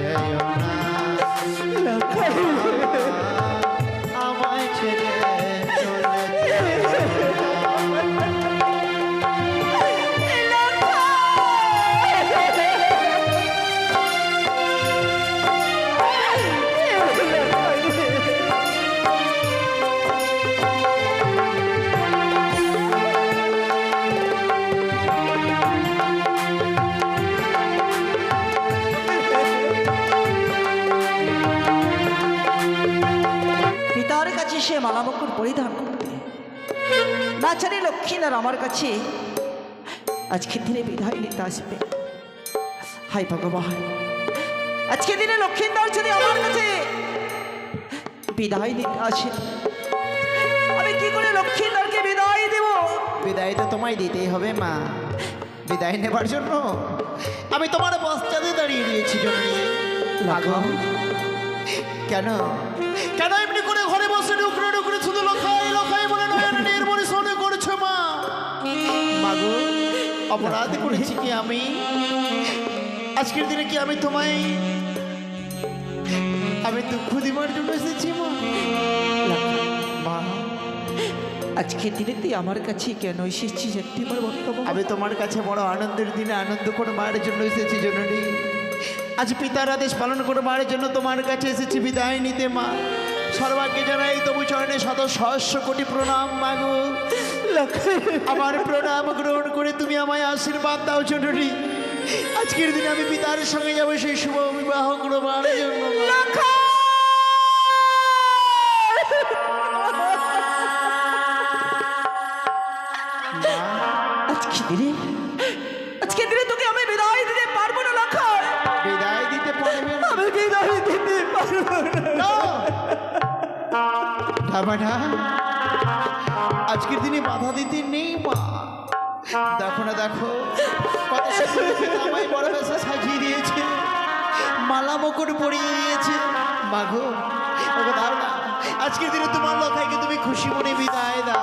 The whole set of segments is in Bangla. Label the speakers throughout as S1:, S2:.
S1: Yeah, you're not. না লক্ষ্মীনার আমার কাছে। আজকে দিনে বিদায় নিতে আসবে। হাই ভগবান। আজকে দিনে লক্ষ্মীন্দর যদি আমার কাছে বিদায় নিতে আসে। আমি কি করে লক্ষ্মীন্দরকে বিদায় দেব?
S2: বিদায় তো তোমায় দিতেই হবে মা। বিদায় নেবার জন্য আমি তোমার পশ্চাতে দাঁড়িয়ে দিয়েছি জন্য কেন? কেন অপরাধ করেছি কি আমি? আজকের দিনে কি আমি তোমায় আমি দুঃখ দিবার জন্য এসেছি মা? মা
S1: আজকে দিনে তুই আমার কাছে কেন এসেছিস? একটি বক্তব্য
S2: আমি তোমার কাছে বড় আনন্দের দিনে আনন্দ করে মায়ের জন্য এসেছি জননী? আজ পিতার আদেশ পালন করে মায়ের জন্য তোমার কাছে এসেছি বিদায় নিতে মা। সর্বাগ্যে জানাই তবু চরণে শত সহস্র কোটি প্রণাম মাগো। আমার প্রণাম গ্রহণ করে তুমি আমায় আশীর্বাদ দাও জননী আজকের দিনে আমি পিতার সঙ্গে যাব সেই শুভ বিবাহ করবার জন্য।
S1: আজকে দিনে আজকে দিনে তোকে আমি বিদায় দিতে পারব না লক্ষণ
S2: বিদায় দিতে পারবে না।
S1: আমি বিদায় দিতে পারব না।
S2: ঢাবাটা আজকের দিনে বাধা দিতে নেই মা। দেখো না, দেখো। কত আমায় বড় বেশা সাজিয়ে দিয়েছে। মালা মকর পরিয়ে দিয়েছে। মাঘো আজকের দিনে তোমার লখাইকে তুমি খুশি মনে বিদায় দাও?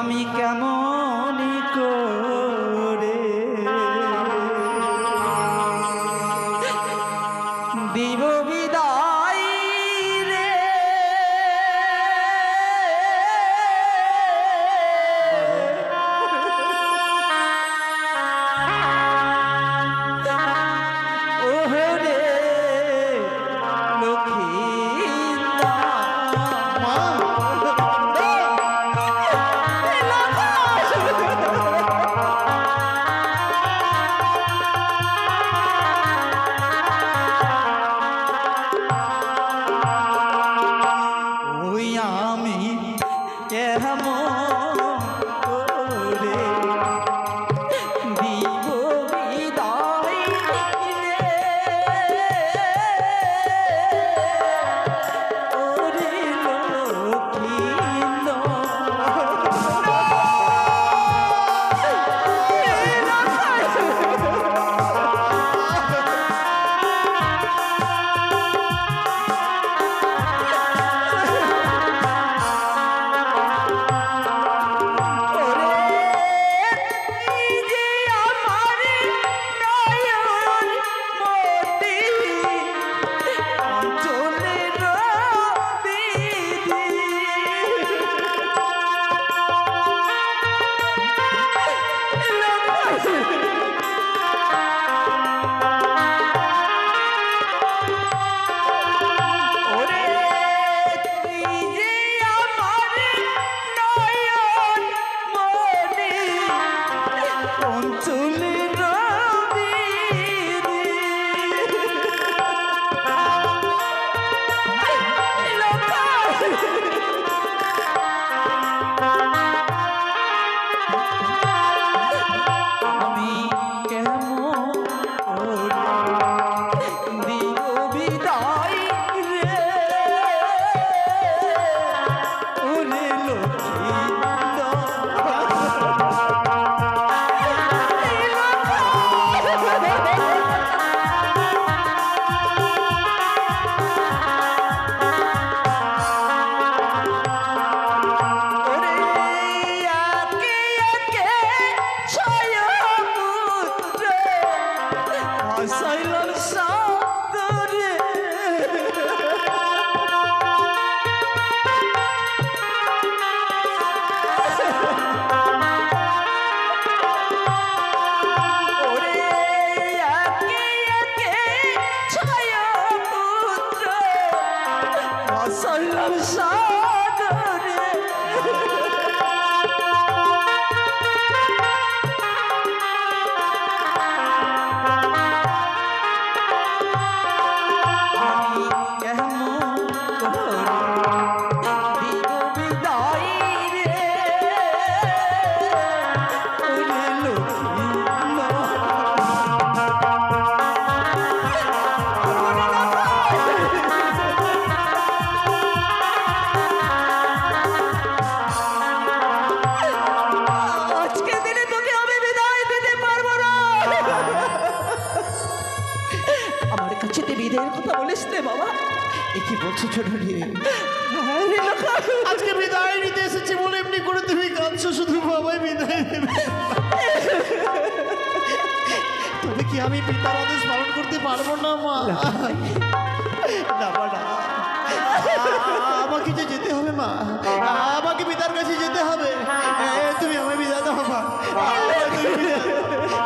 S1: আমি কেমন করে?
S2: এ কি বলছো জননী
S1: রে? লক্ষণ
S2: আজকে বিদায় নিতে এসেছি বলে এমনি করে তুমি কাঁদছো শুধু বাবাই বিদায় নেবে। তবে কি আমি পিতার আদেশ পালন করতে পারব না মা? না। না আমাকে যে যেতে হবে মা। আমাকে পিতার কাছে যেতে হবে। তুমি আমায় বিদায় দাও মা।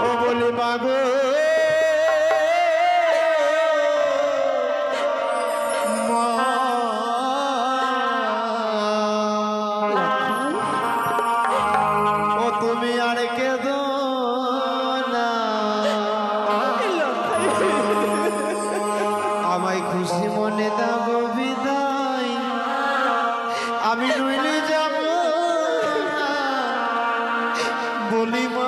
S2: ও বলে মাগো ও বলি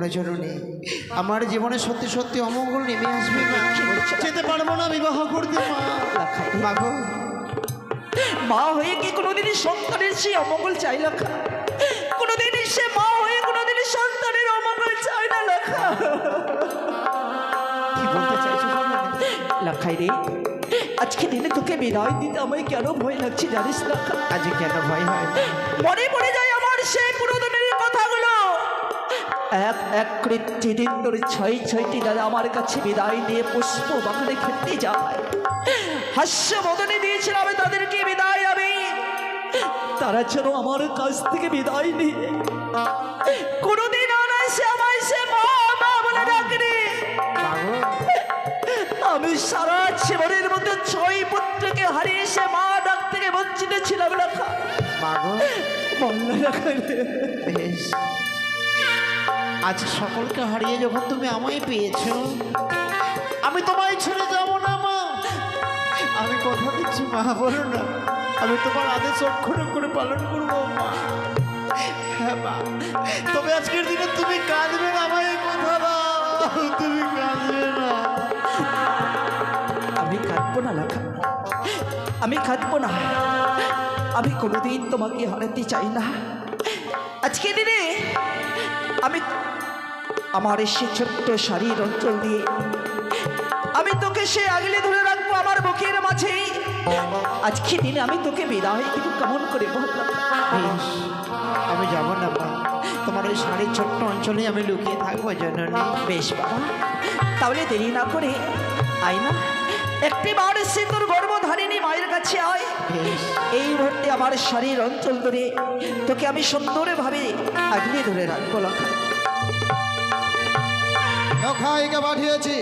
S2: ভেঙে জননী আমার জীবনে সত্যি সত্যি অমঙ্গল নেমে আসবে না যেতে পারব না বিবাহ করতে মা।
S1: মা হয়ে কি কোনোদিনই সন্তানের সেই অমঙ্গল চাই লেখা কোনোদিনই সে মা হয়ে কোনোদিনই সন্তানের অমঙ্গল চায় না লেখা
S2: কি বলতে চাইছো
S1: লেখাই রে আজকে দিনে তোকে বিদায় দিতে আমায় কেন ভয় লাগছে জানিস লেখা
S2: আজকে কেন ভয় হয়?
S1: মনে পড়ে যায় আমার সেই কথাগুলো এক এক ধরে ছয় ছয়টি দাদা আমার কাছে বিদায় নিয়ে পুষ্প বাগানে খেতে যায়। হাস্য বদনে দিয়েছিলাম তাদেরকে বিদায় আমি। তারা যেন আমার কাছ থেকে বিদায় নিয়ে কোনোদিন অনায়াসে আমায় সে মা মা বলে ডাকনি। আমি সারা জীবনের মধ্যে ছয় পুত্রকে হারিয়ে সে মা ডাক থেকে বঞ্চিত ছিলাম
S2: মাগো।
S1: বল্লা লেখা
S2: বেশ। আজ সকলকে হারিয়ে যখন তুমি আমায় পেয়েছ, আমি তোমায় ছেড়ে যাব না, মা। আমি কথা দিচ্ছি, মা, বলো না। আমি তোমার আদেশ অক্ষর করে পালন করব, মা। হ্যাঁ মা। তবে আজকের দিনে তুমি কাঁদবে না, আমায় কথা দাও। তুমি কাঁদবে না।
S1: আমি কাঁদবো না, লেখা। আমি কাঁদবো না। আমি কোনোদিন তোমাকে হারাতে চাই না। আজকে দিনে আমি আমার সে ছোট্ট শাড়ির অঞ্চল দিয়ে আমি তোকে সে আগলে ধরে রাখব আমার বুকের মাঝে। আজকে দিনে আমি তোকে বিদায় কিন্তু কেমন করে বল
S2: আমি যাব না মা। তোমার ওই শাড়ির ছোট্ট অঞ্চলে আমি লুকিয়ে থাকব জননী।
S1: বেশ বাবা। তাহলে দেরি না করে আয় না একটি বার সিঁদুর গর্ভধারিণী মায়ের কাছে আয়। এই মুহূর্তে আমার শাড়ির অঞ্চল ধরে তোকে আমি সুন্দরভাবে আগলে ধরে রাখব লক্ষা
S3: লখাইকে পাঠিয়েছি।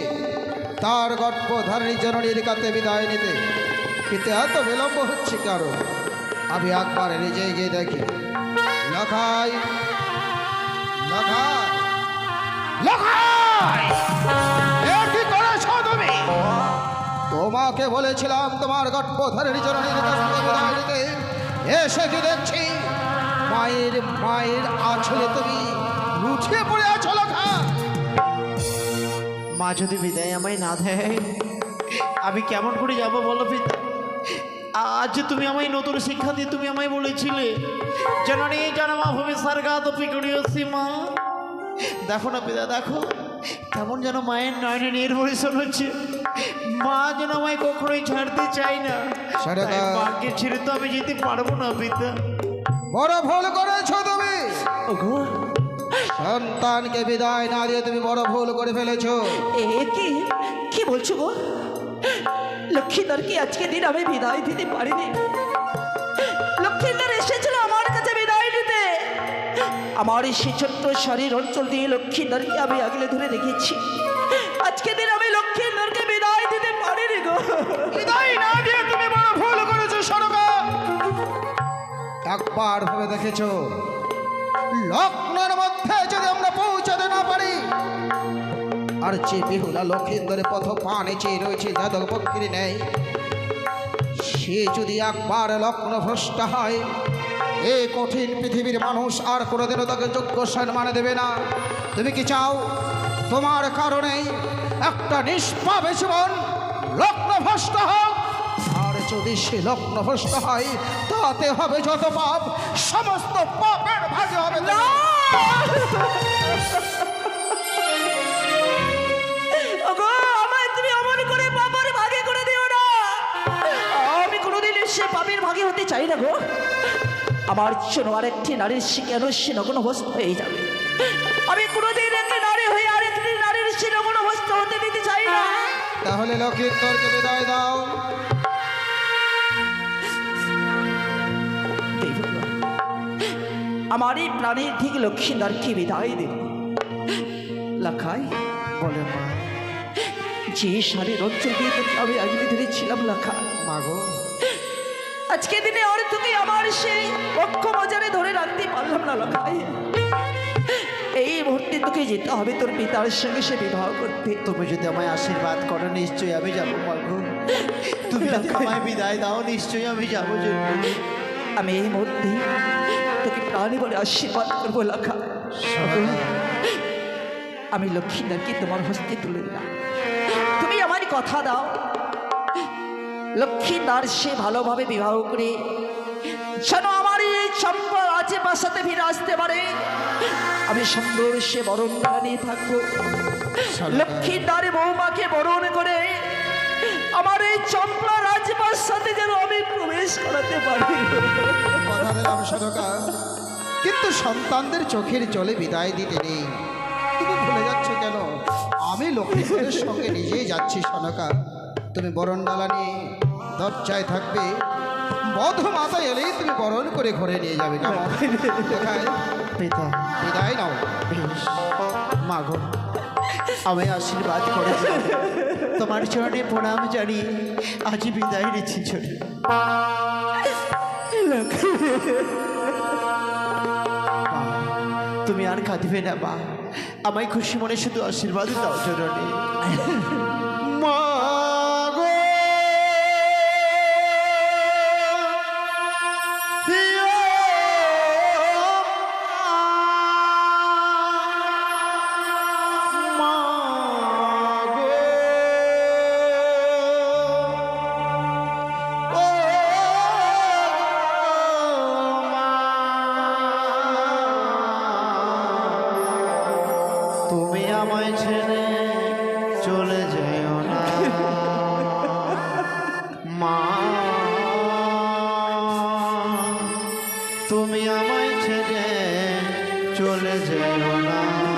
S3: তার গর্ভধারণী জননীর কাছে বিদায় নিতে। কিন্তু এত বিলম্ব হচ্ছে কারও? আমি একবার নিজে গিয়ে দেখি। লখাই লখাই লখাই কি করেছ তুমি? তোমাকে বলেছিলাম তোমার গর্ভধারণী জননীর কাছ থেকে বিদায় নিতে। এসে কি দেখছি? মায়ের মায়ের আছলে তুমি লুঠিয়ে পড়ে আছো
S2: মা যদি বিদায় আমায় না দেয় আমি কেমন করে যাব বলো পিতা? আজ তুমি আমায় নতুন শিক্ষা দিয়ে তুমি আমায় বলেছিলে যেন জননী জানামা ভূমি সারগাত পিকুড়িও সীমা দেখো না পিতা দেখো কেমন যেন মায়ের নয়নে নির্ভরশীল হচ্ছে। মা যেন আমায় কখনোই ছাড়তে চাই না। মাকে ছেড়ে তো আমি যেতে পারব না পিতা।
S3: বড় ভুল করেছ তুমি। সন্তানকে বিদায় না দিয়ে তুমি বড় ভুল করে ফেলেছো।
S1: এ কি? কি বলছো গো? লক্ষ্মীধরকে আজকে দিন আমি বিদায় দিতে পারিনি? লক্ষ্মীধর এসেছিল আমার কাছে বিদায় নিতে। আমার এই সে ছোট্ট শরীর অঞ্চল দিয়ে লক্ষ্মীধরকে আমি আগলে ধরে রেখেছি। আজকে দিন আমি লক্ষ্মীধরকে বিদায় দিতে পারিনি গো।
S2: বিদায় না দিয়ে তুমি বড় ভুল করেছ সরকা
S3: একবার ভেবে দেখেছ? লগ্নের মধ্যে যদি আমরা পৌঁছাতে না পারি, আর যে বেহুলা লক্ষিন্দরে পথ পানে চেয়ে রয়েছে, যাদব পক্ষীর নেই সে যদি একবার লগ্ন ভ্রষ্ট হয় এই কঠিন পৃথিবীর মানুষ আর কোনোদিনও তাকে যোগ্য সম্মান দেবে না। তুমি কি চাও তোমার কারণেই একটা নিষ্পাপে জীবন লগ্ন ভ্রষ্ট হোক? আর যদি সে লগ্ন ভ্রষ্ট হয়, তাতে হবে যত পাপ, সমস্ত ভাগে হবে
S1: না! ওগো, আমায় তুমি অমন করে পাপের ভাগে করে দিও না। আমি কোনোদিন সে পাপের ভাগে হতে চাই না গো। আমার জন্য আরেকটি নারীর সে কেন সে নগ্ন হস্ত হয়ে যাবে। আমি কোনোদিন একটি নারী হয়ে আরেকটি নারীর সে নগ্ন হস্ত হতে দিতে চাই না।
S3: তাহলে লক্ষিন্দরকে বিদায় দাও।
S1: আমার এই প্রাণীর ঠিক লক্ষ্মীদারকে বিদায় দেব লাখাই
S2: বলে মা
S1: যে শাড়ির অঞ্চল দিয়ে আমি আগলে ধরেছিলাম লাখা
S3: মাগো
S1: আজকে দিনে আর তোকে আমার সেই পক্ষ বাজারে ধরে রাখতে পারলাম না লাখাই এই মুহূর্তে তোকে যেতে হবে তোর পিতার সঙ্গে সে বিবাহ করতে।
S2: তুমি যদি আমায় আশীর্বাদ করো নিশ্চয়ই আমি যাব মাগো তুমি আমায় বিদায় দাও নিশ্চয়ই আমি যাব
S1: আমি এই মুহূর্তে বলে আশীর্বাদ করব লাখা। আমি লক্ষ্মী লক্ষ্মীদারকে তোমার হস্তে তুলে দিলাম। তুমি আমার কথা দাও। লক্ষ্মী লক্ষ্মীদার সে ভালোভাবে বিবাহ করে যেন আমার এই সম্পদ আছে বাসাতে ফিরে আসতে পারে। আমি সুন্দর সে বরণ নিয়ে থাকব। লক্ষ্মীদার বৌমাকে বরণ করে আমার এই চম্পা রাজবাস সাথে যেন আমি প্রবেশ করাতে পারি।
S3: কথা দিলাম সদকা কিন্তু সন্তানদের চোখের জলে বিদায় দিতে নেই। তুমি ভুলে যাচ্ছ কেন? আমি লক্ষ্মীপুরের সঙ্গে নিজেই যাচ্ছি সনকা। তুমি বরণ ডালা নিয়ে দরজায় থাকবে। বধ মাথা এলেই তুমি বরণ করে ঘরে নিয়ে যাবে? কোথায়? বিদায় নাও।
S2: মাগো আমি আশীর্বাদ করে তোমার চরণে প্রণাম জানিয়ে আজ বিদায় নিচ্ছি ছোট তুমি আর কাঁদিবে না মা। আমায় খুশি মনে শুধু আশীর্বাদ দাও চরণে তুমি আমায় ছেড়ে চলে যেও না।